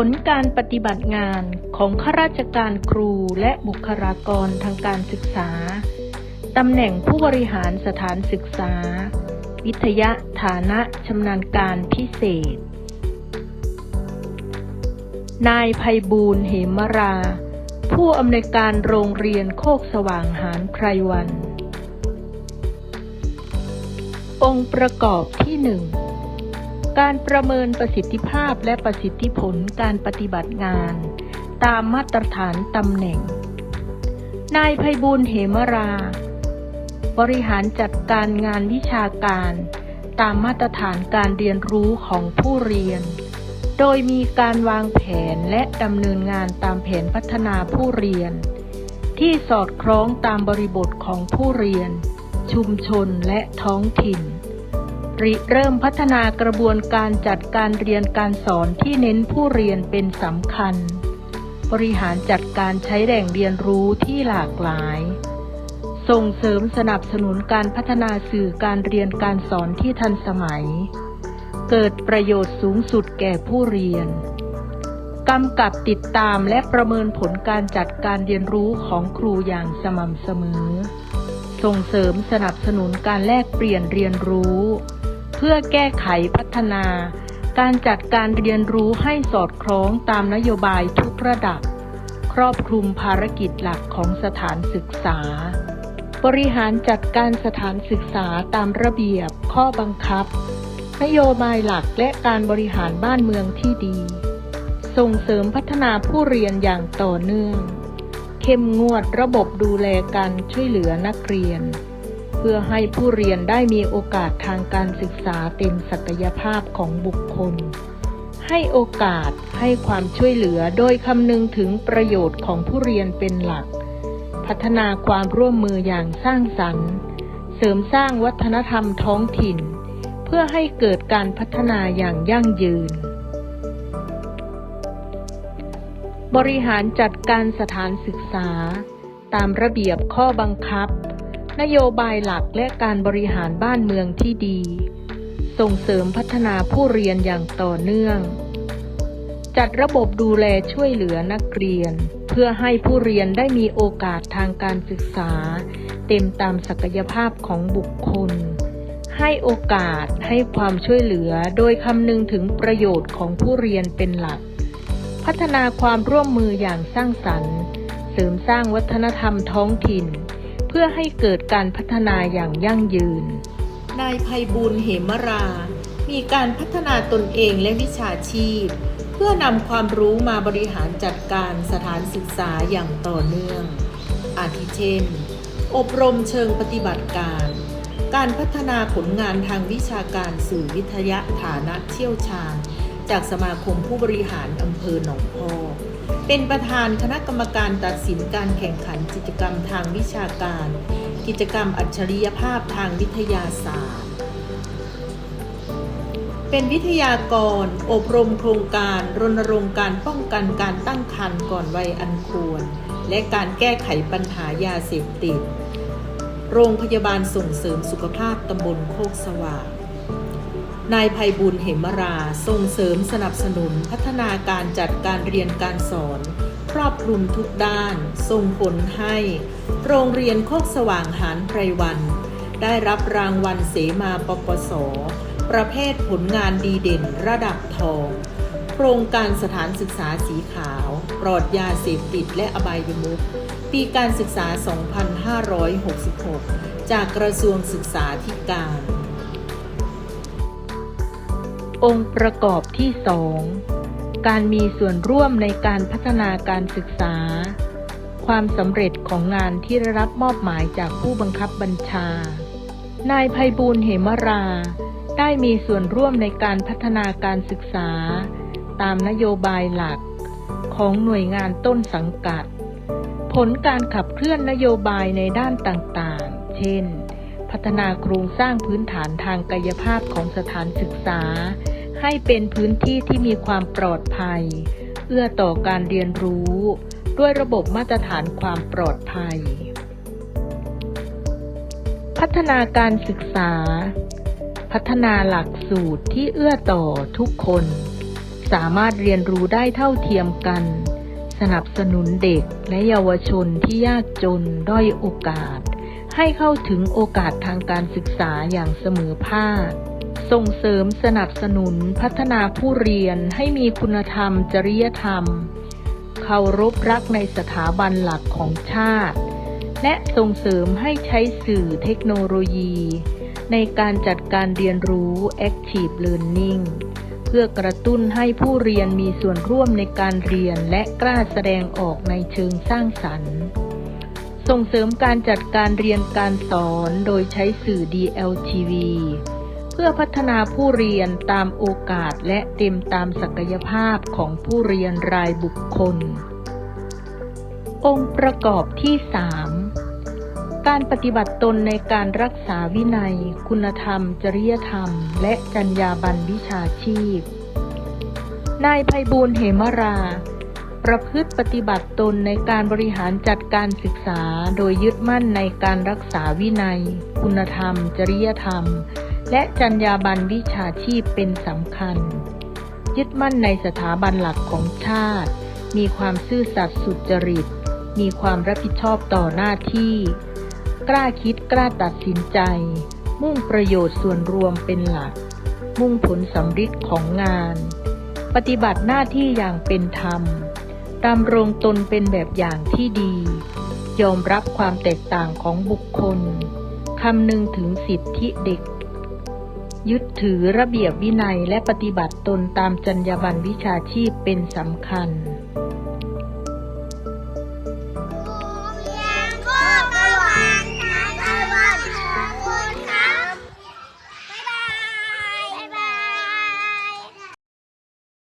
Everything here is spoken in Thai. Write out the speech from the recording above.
ผลการปฏิบัติงานของข้าราชการครูและบุคลากรทางการศึกษา ตำแหน่งผู้บริหารสถานศึกษา วิทยาฐานะชำนาญการพิเศษ นายภัยบูลย์เหมรา ผู้อำนวยการโรงเรียนโคกสว่างหารไพรวัน องค์ประกอบที่หนึ่ง การประเมินประสิทธิภาพและประสิทธิผลการปฏิบัติงาน ตามมาตรฐานตำแหน่ง นายภัยบูลเหมรา บริหารจัดการงานวิชาการ ตามมาตรฐานการเรียนรู้ของผู้เรียน โดยมีการวางแผนและดำเนินงานตามแผนพัฒนาผู้เรียน ที่สอดคล้องตามบริบทของผู้เรียน ชุมชนและท้องถิ่น ริเริ่มพัฒนากระบวนการจัดการเรียนการสอนที่เน้นผู้เรียนเป็นสำคัญ บริหารจัดการใช้แหล่งเรียนรู้ที่หลากหลาย ส่งเสริมสนับสนุนการพัฒนาสื่อการเรียนการสอนที่ทันสมัย เกิดประโยชน์สูงสุดแก่ผู้เรียนกำกับติดตามและประเมินผลการจัดการเรียนรู้ของครูอย่างสม่ำเสมอ ส่งเสริมสนับสนุนการแลกเปลี่ยนเรียนรู้ เพื่อแก้ไขพัฒนา การจัดการเรียนรู้ให้สอดคล้องตามนโยบายทุกระดับ ครอบคลุมภารกิจหลักของสถานศึกษา บริหารจัดการสถานศึกษาตามระเบียบ ข้อบังคับ นโยบายหลักและการบริหารบ้านเมืองที่ดี ส่งเสริมพัฒนาผู้เรียนอย่างต่อเนื่อง เข้มงวดระบบดูแลการช่วยเหลือนักเรียน เพื่อให้ผู้เรียนได้มีโอกาสทางการศึกษาเต็มศักยภาพของบุคคล ให้โอกาสให้ความช่วยเหลือโดยคำนึงถึงประโยชน์ของผู้เรียนเป็นหลัก พัฒนาความร่วมมืออย่างสร้างสรรค์ เสริมสร้างวัฒนธรรมท้องถิ่น เพื่อให้เกิดการพัฒนาอย่างยั่งยืน บริหารจัดการสถานศึกษา ตามระเบียบข้อบังคับ นโยบายหลักและการบริหารบ้านเมืองที่ดี ส่งเสริมพัฒนาผู้เรียนอย่างต่อเนื่อง จัดระบบดูแลช่วยเหลือนักเรียน เพื่อให้ผู้เรียนได้มีโอกาสทางการศึกษา เต็มตามศักยภาพของบุคคล ให้โอกาสให้ความช่วยเหลือโดยคำนึงถึงประโยชน์ของผู้เรียนเป็นหลัก พัฒนาความร่วมมืออย่างสร้างสรรค์ เสริมสร้างวัฒนธรรมท้องถิ่น เพื่อให้เกิดการพัฒนาอย่างยั่งยืน นายภัยบูลเหมรา มีการพัฒนาตนเองและวิชาชีพ เพื่อนำความรู้มาบริหารจัดการสถานศึกษาอย่างต่อเนื่อง อาทิเช่น อบรมเชิงปฏิบัติการ การพัฒนาผลงานทางวิชาการสู่วิทยาฐานะเชี่ยวชาญ จากสมาคมผู้บริหารอำเภอหนองพอกเป็นประธานคณะกรรมการตัดสินการแข่งขันกิจกรรมทางวิชาการ กิจกรรมอัจฉริยภาพทางวิทยาศาสตร์ เป็นวิทยากร อบรมโครงการรณรงค์การป้องกันการตั้งครรภ์ก่อนวัยอันควร และการแก้ไขปัญหายาเสพติด โรงพยาบาลส่งเสริมสุขภาพตำบลโคกสว่าง นายภัยบุญเหมราส่งเสริมสนับสนุนพัฒนาการจัดการเรียนการสอน ครอบคลุมทุกด้าน ส่งผลให้ โรงเรียนโคกสว่างหารไพรวัน ได้รับรางวัลเสมาปปส ประเภทผลงานดีเด่นระดับทอง โครงการสถานศึกษาสีขาว ปลอดยาเสพติดและอบายมุขปีการศึกษา 2566 จากกระทรวงศึกษาธิการ องค์ประกอบที่สองการมีส่วนร่วมในการพัฒนาการศึกษา ความสำเร็จของงานที่ได้รับมอบหมายจากผู้บังคับบัญชา นายภัยบูลเหมรา ได้มีส่วนร่วมในการพัฒนาการศึกษา ตามนโยบายหลักของหน่วยงานต้นสังกัด ผลการขับเคลื่อนนโยบายในด้านต่างๆ เช่น พัฒนาโครงสร้างพื้นฐานทางกายภาพของสถานศึกษา ให้เป็นพื้นที่ที่มีความปลอดภัย เอื้อต่อการเรียนรู้ ด้วยระบบมาตรฐานความปลอดภัย พัฒนาการศึกษา พัฒนาหลักสูตรที่เอื้อต่อทุกคน สามารถเรียนรู้ได้เท่าเทียมกัน สนับสนุนเด็กและเยาวชนที่ยากจนด้อยโอกาส ให้เข้าถึงโอกาสทางการศึกษาอย่างเสมอภาค ส่งเสริมสนับสนุนพัฒนาผู้เรียนให้มีคุณธรรม จริยธรรม เคารพรักในสถาบันหลักของชาติ และส่งเสริมให้ใช้สื่อเทคโนโลยี ในการจัดการเรียนรู้ Active Learning เพื่อกระตุ้นให้ผู้เรียนมีส่วนร่วมในการเรียนและกล้าแสดงออกในเชิงสร้างสรรค์ส่งเสริมการจัดการเรียนการสอนโดยใช้สื่อ DLTV เพื่อพัฒนาผู้เรียนตามโอกาสและเต็มตามศักยภาพของผู้เรียนรายบุคคล องค์ประกอบที่ 3 การปฏิบัติตนในการรักษาวินัย คุณธรรม จริยธรรม และจรรยาบรรณวิชาชีพ นายไพบูลเหมรา ประพฤติปฏิบัติตนในการบริหารจัดการศึกษา โดยยึดมั่นในการรักษาวินัย คุณธรรม จริยธรรม และจรรยาบรรณวิชาชีพเป็นสำคัญ ยึดมั่นในสถาบันหลักของชาติ มีความซื่อสัตย์สุจริต มีความรับผิดชอบต่อหน้าที่ กล้าคิดกล้าตัดสินใจ มุ่งประโยชน์ส่วนรวมเป็นหลัก มุ่งผลสำฤทธิ์ของงาน ปฏิบัติหน้าที่อย่างเป็นธรรมดำรงตนเป็นแบบอย่างที่ดี ยอมรับความแตกต่างของบุคคลคำนึงถึงสิทธิเด็ก ยึดถือระเบียบวินัยและปฏิบัติตนตามจรรยาบรรณวิชาชีพเป็นสำคัญ